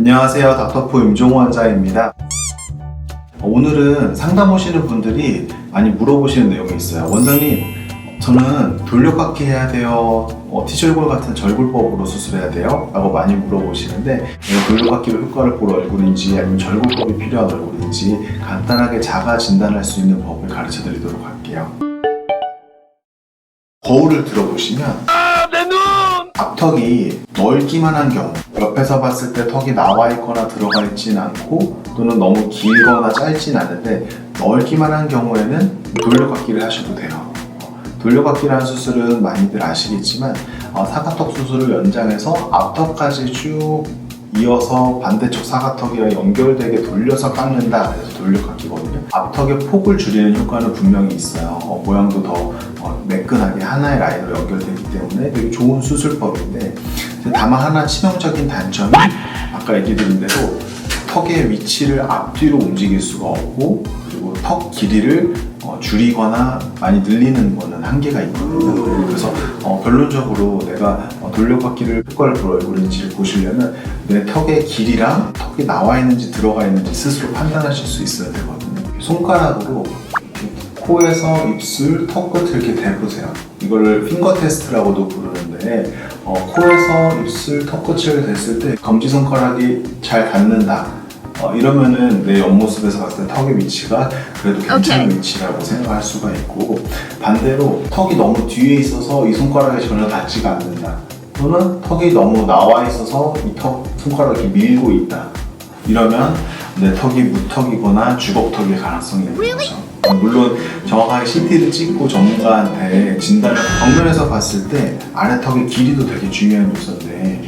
안녕하세요. 닥터포 임종호 원장입니다. 오늘은 상담 오시는 분들이 많이 물어보시는 내용이 있어요. 원장님, 저는 돌려깎기 해야 돼요. 어, 티절골 같은 절골법으로 수술해야 돼요? 라고 많이 물어보시는데 돌려깎기로 효과를 볼 얼굴인지 아니면 절골법이 필요한 얼굴인지 간단하게 자가 진단할 수 있는 법을 가르쳐 드리도록 할게요. 거울을 들어보시면 앞턱이 넓기만 한 경우 옆에서 봤을 때 턱이 나와 있거나 들어가 있진 않고 또는 너무 길거나 짧진 않은데 넓기만 한 경우에는 돌려깎기를 하셔도 돼요. 돌려깎기라는 수술은 많이들 아시겠지만 어, 사각턱 수술을 연장해서 앞턱까지 쭉 이어서 반대쪽 사각턱이랑 연결되게 돌려서 깎는다. 그래서 돌려깎기거든요. 앞턱의 폭을 줄이는 효과는 분명히 있어요. 어, 모양도 더 어, 매끈하게 하나의 라인으로 연결되기 때문에 되게 좋은 수술법인데 다만 하나 치명적인 단점이 아까 얘기 드린 대로 턱의 위치를 앞뒤로 움직일 수가 없고 그리고 턱 길이를 어, 줄이거나 많이 늘리는 거는 한계가 있거든요. 그래서 어, 결론적으로 내가 어, 돌려깎기를 효과를 볼 얼굴인지 보시려면 내 턱의 길이랑 턱이 나와 있는지 들어가 있는지 스스로 판단하실 수 있어야 되거든요. 손가락으로 코에서 입술, 턱 끝을 이렇게 대보세요. 이거를 핑거 테스트라고도 부르는데 어, 코에서 입술, 턱 끝을 댔을 때 검지 손가락이 잘 닿는다. 어, 이러면은 내 옆모습에서 봤을 때 턱의 위치가 그래도 괜찮은 오케이. 위치라고 생각할 수가 있고 반대로 턱이 너무 뒤에 있어서 이 손가락에 전혀 닿지가 않는다. 또는 턱이 너무 나와 있어서 이 턱 손가락이 밀고 있다. 이러면 내 턱이 무턱이거나 주걱턱일 가능성이 있는 거죠. 어, 물론 정확하게 CT를 찍고 전문가한테 진단을 정면에서 봤을 때 아래 턱의 길이도 되게 중요한 요소인데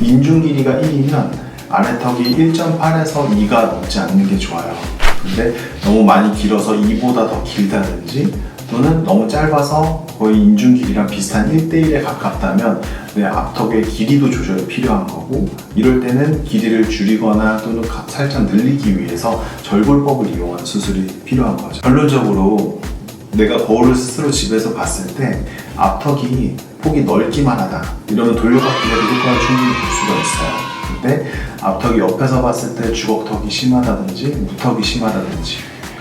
인중 길이가 1이면 아래 턱이 1.8에서 2가 넘지 않는 게 좋아요. 근데 너무 많이 길어서 2보다 더 길다든지 또는 너무 짧아서 거의 인중 길이랑 비슷한 1대1에 가깝다면 내 앞턱의 길이도 조절이 필요한 거고 이럴 때는 길이를 줄이거나 또는 가- 살짝 늘리기 위해서 절골법을 이용한 수술이 필요한 거죠. 결론적으로 내가 거울을 스스로 집에서 봤을 때 앞턱이 폭이 넓기만 하다 이러면 돌려깎기에도 효과를 충분히 볼 수가 있어요. 근데 앞턱이 옆에서 봤을 때 주걱턱이 심하다든지 무턱이 심하다든지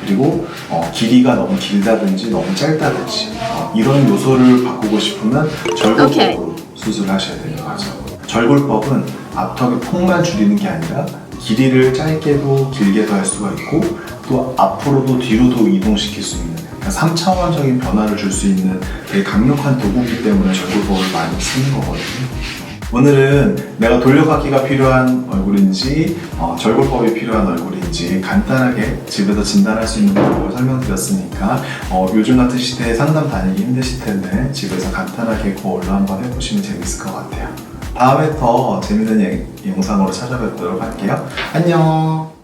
그리고 어, 길이가 너무 길다든지 너무 짧다든지 어, 이런 요소를 바꾸고 싶으면 절골법으로 오케이. 수술하셔야 되는 거죠. 절골법은 앞턱의 폭만 줄이는 게 아니라 길이를 짧게도 길게도 할 수가 있고 또 앞으로도 뒤로도 이동시킬 수 있는 그러니까 3차원적인 변화를 줄 수 있는 되게 강력한 도구이기 때문에 절골법을 많이 쓰는 거거든요. 오늘은 내가 돌려깎기가 필요한 얼굴인지 어, 절골법이 필요한 얼굴인지 간단하게 집에서 진단할 수 있는 방법을 설명드렸으니까 어, 요즘 같은 시대에 상담 다니기 힘드실 텐데 집에서 간단하게 거울로 한번 해보시면 재밌을 것 같아요. 다음에 더 재밌는 예- 영상으로 찾아뵙도록 할게요. 안녕!